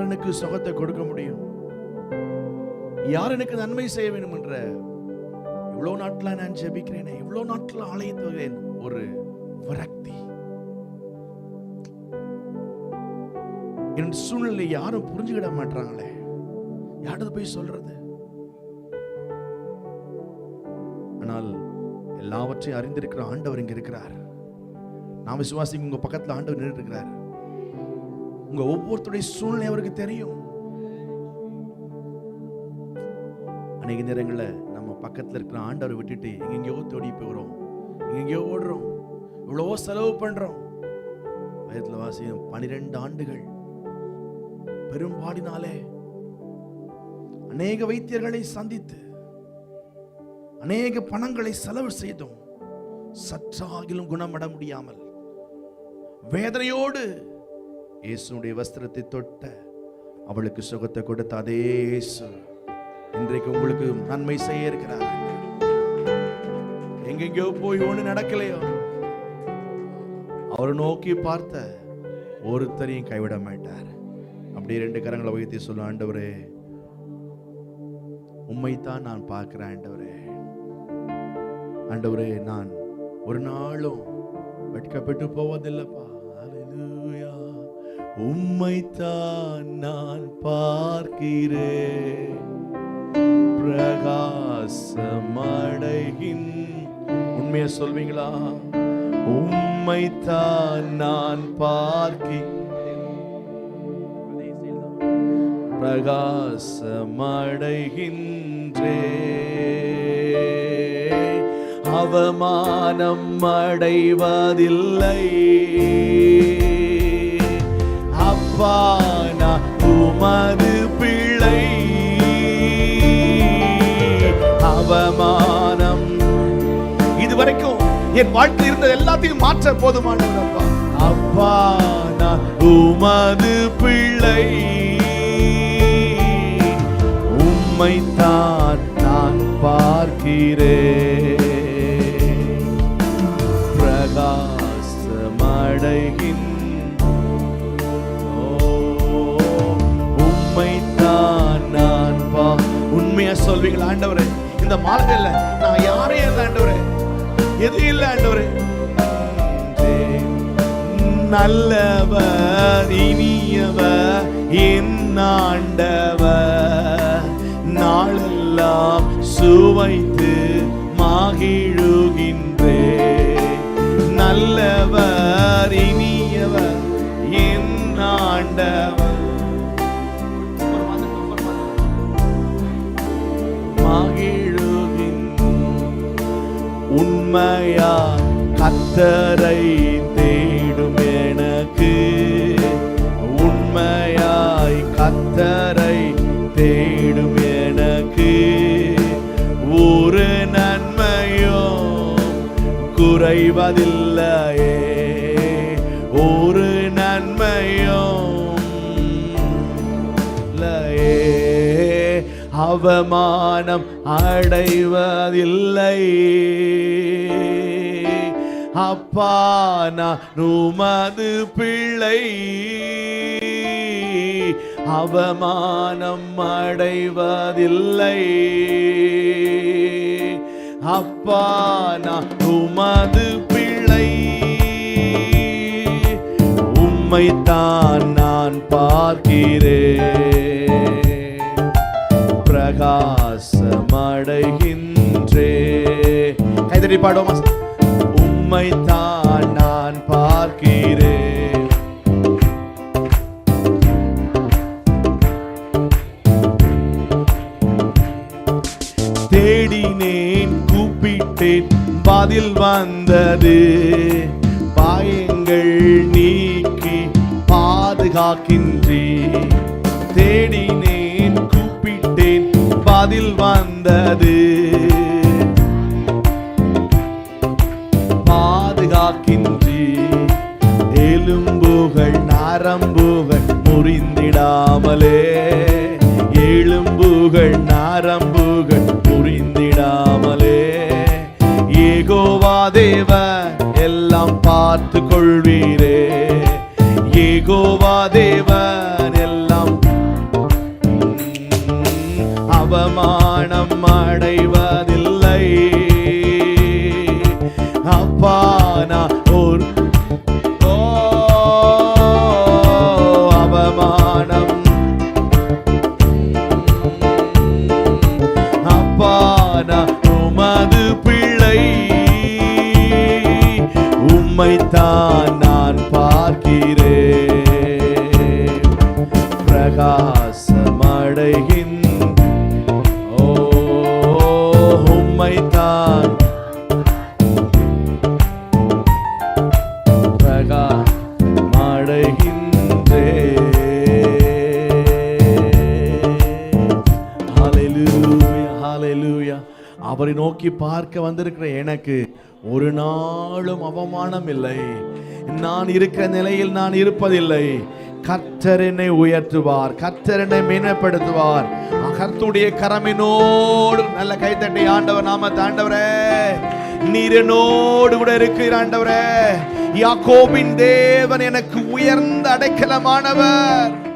யார் எனக்கு சுகத்தை கொடுக்க முடியும்? யார் எனக்கு நன்மை செய்ய வேண்டும் என்ற இவ்வளவு நாட்களா நான் ஜெபிக்கிறேனே இவ்வளவு நாட்கள் ஆலயத்து வருகிறேன் ஒரு விரக்தி. என் சூழ்நிலை யாரும் புரிஞ்சுக்கிட மாட்டாங்களே யார்கிட்ட போய் சொல்றது? ஆனால் எல்லாவற்றையும் அறிந்திருக்கிற ஆண்டவர் இங்க இருக்கிறார். நான் விசுவாசிங்க உங்க பக்கத்துல ஆண்டவர் நின்றுட்டு இருக்கிறார். உங்க ஒவ்வொருத்தருடைய சூழ்நிலை அவருக்கு தெரியும். அநேக நேரங்களில் நம்ம பக்கத்தில் இருக்கிற ஆண்டவரை விட்டுட்டு எங்கெங்கயோ தேடி போகிறோம் எங்கெங்கயோ ஓடுறோம். இவ்வளவோ செலவு பண்றோம். வயதுல வாசியம் பனிரெண்டு ஆண்டுகள். பெரும்பாடினாலே அநேக வைத்தியர்களை சந்தித்து அநேக பணங்களை செலவு செய்தோம் சற்றாகிலும் குணமட முடியாமல் வேதனையோடு இயேசுடைய வஸ்திரத்தை தொட்ட அவளுக்கு சுகத்தை கொடுத்த அதே இயேசு இன்றைக்கு உங்களுக்கு நன்மை செய்ய இருக்கிறார். எங்கெங்கயோ போய் ஒண்ணு நடக்கலையோ? அவரை நோக்கி பார்த்த ஒருத்தரையும் கைவிட மாட்டார். அப்படி ரெண்டு கரங்களை உயர்த்தி சொல்லும் ஆண்டவரே உம்மைத்தான் நான் பார்க்கிறேன் ஆண்டவரே. ஆண்டவரே நான் ஒரு நாளும் வெட்கப்பட்டு போவதில்லைப்பா. உம்மைத்தான் நான் பார்க்கிறேன். பிரகாசமடைகின். உண்மையை சொல்வீங்களா? உம்மைத்தான் நான் பார்க்கி பிரகாசமடைகின்றே அவமானம் அடைவதில்லை. அப்பா நான் உமது பிள்ளை. அவமானம். இதுவரைக்கும் என் வாழ்க்கையில் இருந்த எல்லாத்தையும் மாற்ற போதுமானவர் அப்பா. அப்பா நான் உமது பிள்ளை. உம்மைத்தான் உண்மையா ஆண்டவரே இந்த மாலையில நான் யாரையும் இல்லை ஆண்டவரே எதுவும் இல்லை ஆண்டவரே. நல்லவர் இனியவர் என் ஆண்டவர். நாளெல்லாம் சுவை உண்மையா கத்தரை தேடும் எனக்கு. உண்மையாய் கத்தரை தேடும் எனக்கு. ஒரு நன்மையும் குறைவதில்லையே அவமானம் அடைவதில்லை. அப்பா நான் உமது பிள்ளை. அவமானம் அடைவதில்லை. அப்பா நான் உமது பிள்ளை. உம்மைத்தான் நான் பார்க்கிறேன். சரி பாடுவோமா? உம்மைத்தான் நான் பார்க்கிறேன். தேடினேன் கூப்பிட்டேன் பதில் வந்தது. பாயங்கள் நீக்கி பாதுகாக்கின்றே. தேடினேன் கூப்பிட்டேன் பதில் வந்தது. நாரம்புகள் முறிந்திடாமலே. எலும்புகள் நாரம்புகள் முறிந்திடாமலே. ஏகோவா தேவ எல்லாம் பார்த்து கொள்வீரே ஏகோவா தேவன் எல்லாம் அவமானம் அடைவதில்லை. பிரகாசமடைகின் ஓ உம்மைத்தான் பிரகாசமடைகின்றே. ஹalleluya ஹalleluya. அவரை நோக்கி பார்க்க வந்திருக்கிற எனக்கு ஒரு நாளும் அவமானம் இல்லை நான் இருக்கிற நிலையில் நான் இருப்பதில்லை. கர்த்தர் உயர்த்துவார் கர்த்தர் என்னை மேன்மைப்படுத்துவார். கர்த்துடைய கரமினோடு நல்ல கைத்தட்டி ஆண்டவர் நாம தாண்டவரே நீரனோடு கூட இருக்கிற ஆண்டவரே. யாக்கோபின் தேவன் எனக்கு உயர்ந்த அடைக்கலமானவர்.